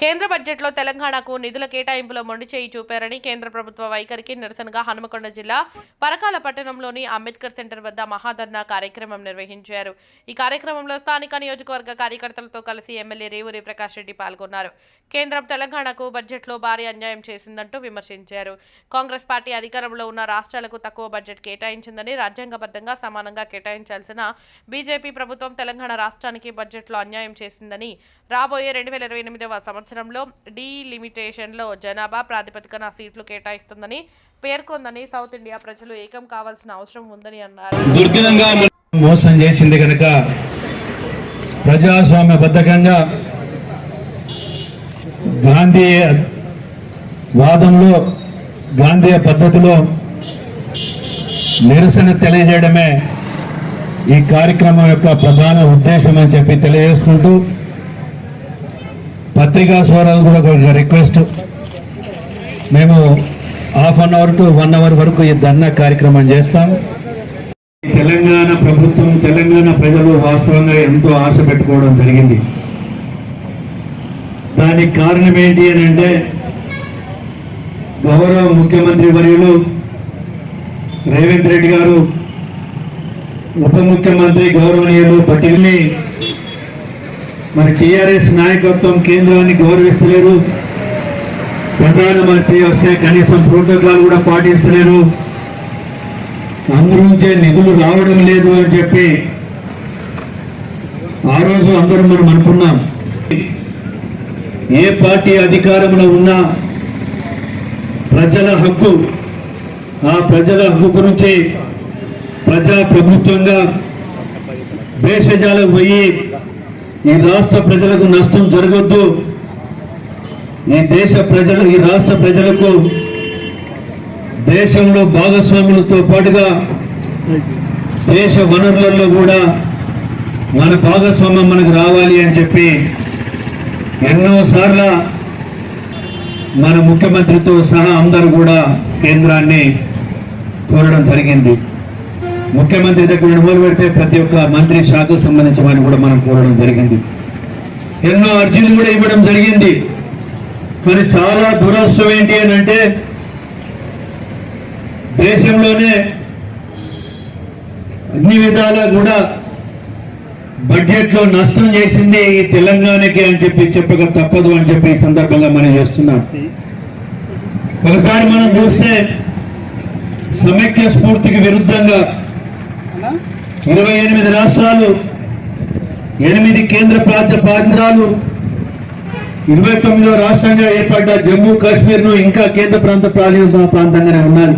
కేంద్ర బడ్జెట్లో తెలంగాణకు నిధుల కేటాయింపులో మొండి చేయి చూపారని కేంద్ర ప్రభుత్వ వైఖరికి నిరసనగా హనుమకొండ జిల్లా పరకాల పట్టణంలోని అంబేద్కర్ సెంటర్ వద్ద మహాధర్నా కార్యక్రమం నిర్వహించారు. ఈ కార్యక్రమంలో స్థానిక నియోజకవర్గ కార్యకర్తలతో కలిసి ఎమ్మెల్యే రేవూరి ప్రకాష్ రెడ్డి పాల్గొన్నారు. కేంద్రం తెలంగాణకు బడ్జెట్లో భారీ అన్యాయం చేసిందంటూ విమర్శించారు. కాంగ్రెస్ పార్టీ అధికారంలో ఉన్న రాష్ట్రాలకు తక్కువ బడ్జెట్ కేటాయించిందని రాజ్యాంగబద్ధంగా సమానంగా కేటాయించాల్సిన బీజేపీ ప్రభుత్వం తెలంగాణ రాష్ట్రానికి బడ్జెట్లో అన్యాయం చేసిందని రాబోయే రెండు వేల ఇరవై ఎనిమిదవ సంవత్సరం సంవత్సరంలో డీలిమిటేషన్లో జనాభా ప్రాతిపదికన సీట్లు కేటాయిస్తుందని పేర్కొందని సౌత్ ఇండియా ప్రజలు ఏకం కావాల్సిన అవసరం ఉందని అన్నారు. మోసం చేసింది కనుక ప్రజాస్వామ్య బద్ధకంగా గాంధీ వాదంలో గాంధీ పద్ధతిలో నిరసన తెలియజేయడమే ఈ కార్యక్రమం యొక్క ప్రధాన ఉద్దేశం అని చెప్పి తెలియజేసుకుంటూ పత్రికా స్వరాలు కూడా ఒక రిక్వెస్ట్ మేము half an hour to one hour వరకు ఈ ధర్నా కార్యక్రమం చేస్తాం. తెలంగాణ ప్రభుత్వం తెలంగాణ ప్రజలు వాస్తవంగా ఎంతో ఆశ పెట్టుకోవడం జరిగింది. దానికి కారణం ఏంటి అని అంటే గౌరవ ముఖ్యమంత్రి వర్యులు రేవంత్ రెడ్డి గారు ఉప ముఖ్యమంత్రి గౌరవనీయులు పటేల్ని మరి టీఆర్ఎస్ నాయకత్వం కేంద్రాన్ని గౌరవిస్తలేరు. ప్రధానమంత్రి వస్తే కనీసం ప్రోటోకాల్ కూడా పాటిస్తలేరు. అందులోంచే నిధులు రావడం లేదు అని చెప్పి ఆ రోజు అందరూ మనం అనుకున్నాం. ఏ పార్టీ అధికారంలో ఉన్నా ప్రజల హక్కు ఆ ప్రజల హక్కు గురించి ప్రజా ప్రభుత్వంగా భేషజాలకు పోయి ఈ రాష్ట్ర ప్రజలకు నష్టం జరగొద్దు. ఈ దేశ ప్రజలు ఈ రాష్ట్ర ప్రజలకు దేశంలో భాగస్వాములతో పాటుగా దేశ వనరులలో కూడా మన భాగస్వామ్యం మనకు రావాలి అని చెప్పి ఎన్నోసార్ల మన ముఖ్యమంత్రితో సహా అందరూ కూడా కేంద్రాన్ని కోరడం జరిగింది. ముఖ్యమంత్రి దగ్గర మొదలు పెడితే ప్రతి ఒక్క మంత్రి శాఖకు సంబంధించిన వారిని కూడా మనం కోరడం జరిగింది. ఎన్నో అర్జీలు కూడా ఇవ్వడం జరిగింది. కానీ చాలా దురదృష్టం ఏంటి అని అంటే దేశంలోనే అన్ని విధాలా కూడా బడ్జెట్లో నష్టం చేసింది ఈ తెలంగాణకి అని చెప్పి చెప్పక తప్పదు అని చెప్పి ఈ సందర్భంగా మనం చేస్తున్నాం. ఒకసారి మనం చూస్తే సమైక్య స్ఫూర్తికి విరుద్ధంగా ఇరవై ఎనిమిది రాష్ట్రాలు ఎనిమిది కేంద్ర ప్రాంత ప్రాంతాలు ఇరవై తొమ్మిదో రాష్ట్రంగా ఏర్పడ్డ జమ్మూ కాశ్మీర్ను ఇంకా కేంద్ర ప్రాంత ప్రాధీన ప్రాంతంగానే ఉన్నారు.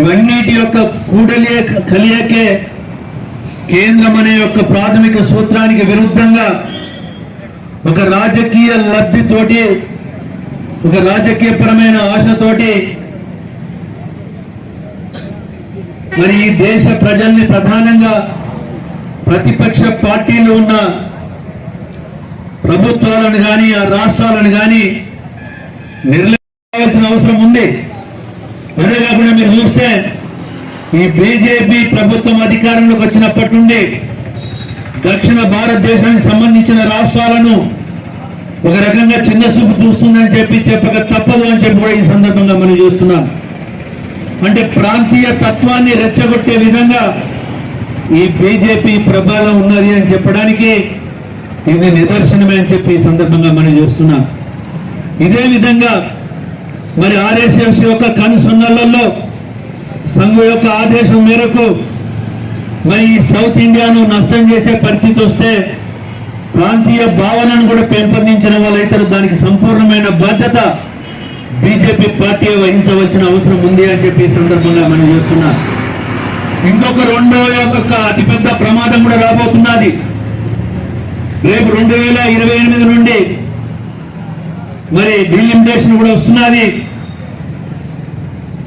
ఇవన్నిటి యొక్క కూడలే కలియకే కేంద్రం అనే యొక్క ప్రాథమిక సూత్రానికి విరుద్ధంగా ఒక రాజకీయ లబ్ధితోటి ఒక రాజకీయపరమైన ఆశతోటి మరి ఈ దేశ ప్రజల్ని ప్రధానంగా ప్రతిపక్ష పార్టీలు ఉన్న ప్రభుత్వాలను కానీ ఆ రాష్ట్రాలను కానీ నిర్లక్ష్యాల్సిన అవసరం ఉంది. అదే కాకుండా మీరు చూస్తే ఈ బీజేపీ ప్రభుత్వం అధికారంలోకి వచ్చినప్పటి నుండి దక్షిణ భారతదేశానికి సంబంధించిన రాష్ట్రాలను ఒక రకంగా చిన్న చూపు చూస్తుందని చెప్పి చెప్పక తప్పదు అని చెప్పి కూడా ఈ సందర్భంగా మనం చూస్తున్నాం. అంటే ప్రాంతీయ తత్వాన్ని రెచ్చగొట్టే విధంగా ఈ బీజేపీ ప్రభావం ఉన్నది అని చెప్పడానికి ఇది నిదర్శనమే అని చెప్పి ఈ సందర్భంగా మనం చూస్తున్నాం. ఇదే విధంగా మరి ఆర్ఎస్ఎస్ యొక్క కనుసన్నలలో సంఘం యొక్క ఆదేశం మేరకు మరి ఈ సౌత్ ఇండియాను నష్టం చేసే పరిస్థితి వస్తే ప్రాంతీయ భావనను కూడా పెంపొందించిన వాళ్ళైతే దానికి సంపూర్ణమైన బాధ్యత బీజేపీ పార్టీ వహించవలసిన అవసరం ఉంది అని చెప్పి సందర్భంగా మనం చెప్తున్నాం ఇంకొక రెండో యొక్క అతిపెద్ద ప్రమాదం కూడా రాబోతున్నది. రేపు రెండు వేల ఇరవై ఎనిమిది నుండి మరి డిలిమిటేషన్ కూడా వస్తున్నది.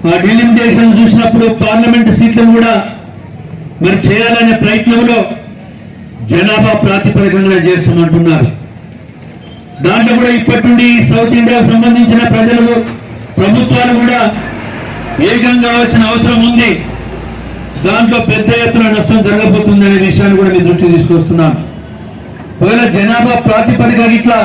ఆ డిలిమిటేషన్ చూసినప్పుడు పార్లమెంట్ సీట్లను కూడా మరి చేయాలనే ప్రయత్నంలో జనాభా ప్రాతిపదికంగా చేస్తామంటున్నారు. దాంట్లో కూడా ఇప్పటి నుండి సౌత్ ఇండియాకు సంబంధించిన ప్రజలు ప్రభుత్వాలు కూడా ఏకం కావాల్సిన అవసరం ఉంది. దాంట్లో పెద్ద ఎత్తున నష్టం జరగబోతుందనే విషయాన్ని కూడా మీ దృష్టి తీసుకొస్తున్నాను. ఒకవేళ జనాభా ప్రాతిపదిక ఇట్లా